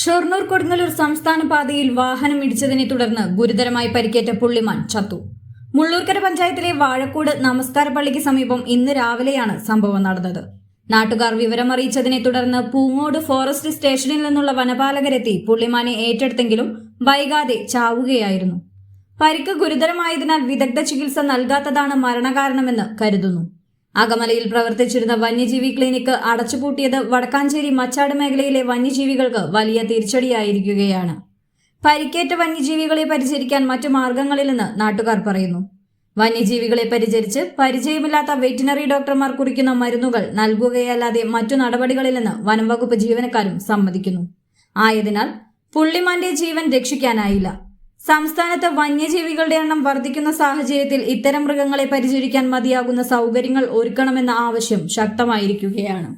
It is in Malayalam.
ഷൊർണൂർ കൊടുങ്ങല്ലൂർ സംസ്ഥാന പാതയിൽ വാഹനം ഇടിച്ചതിനെ തുടർന്ന് ഗുരുതരമായി പരിക്കേറ്റ പുള്ളിമാൻ ചത്തു. മുള്ളൂർക്കര പഞ്ചായത്തിലെ വാഴക്കോട് നമസ്കാര പള്ളിക്ക് സമീപം ഇന്ന് രാവിലെയാണ് സംഭവം നടന്നത്. നാട്ടുകാർ വിവരം അറിയിച്ചതിനെ തുടർന്ന് പൂങ്ങോട് ഫോറസ്റ്റ് സ്റ്റേഷനിൽ നിന്നുള്ള വനപാലകരെത്തി പുള്ളിമാനെ ഏറ്റെടുത്തെങ്കിലും വൈകാതെ ചാവുകയായിരുന്നു. പരിക്ക് ഗുരുതരമായതിനാൽ വിദഗ്ധ ചികിത്സ നൽകാത്തതാണ് മരണകാരണമെന്ന് കരുതുന്നു. അകമലയിൽ പ്രവർത്തിച്ചിരുന്ന വന്യജീവി ക്ലിനിക്ക് അടച്ചുപൂട്ടിയത് വടക്കാഞ്ചേരി മച്ചാട് മേഖലയിലെ വന്യജീവികൾക്ക് വലിയ തിരിച്ചടിയായിരിക്കുകയാണ്. പരിക്കേറ്റ വന്യജീവികളെ പരിചരിക്കാൻ മറ്റു മാർഗങ്ങളില്ലെന്ന് നാട്ടുകാർ പറയുന്നു. വന്യജീവികളെ പരിചരിച്ച് പരിചയമില്ലാത്ത വെറ്റിനറി ഡോക്ടർമാർ കുറിക്കുന്ന മരുന്നുകൾ നൽകുകയല്ലാതെ മറ്റു നടപടികളില്ലെന്ന് വനംവകുപ്പ് ജീവനക്കാരും സമ്മതിക്കുന്നു. ആയതിനാൽ പുള്ളിമാന്റെ ജീവൻ രക്ഷിക്കാനായില്ല. സംസ്ഥാനത്ത് വന്യജീവികളുടെ എണ്ണം വർദ്ധിക്കുന്ന സാഹചര്യത്തിൽ ഇത്തരം മൃഗങ്ങളെ പരിചരിക്കാൻ മതിയാകുന്ന സൗകര്യങ്ങൾ ഒരുക്കണമെന്ന ആവശ്യം ശക്തമായിരിക്കുകയാണ്.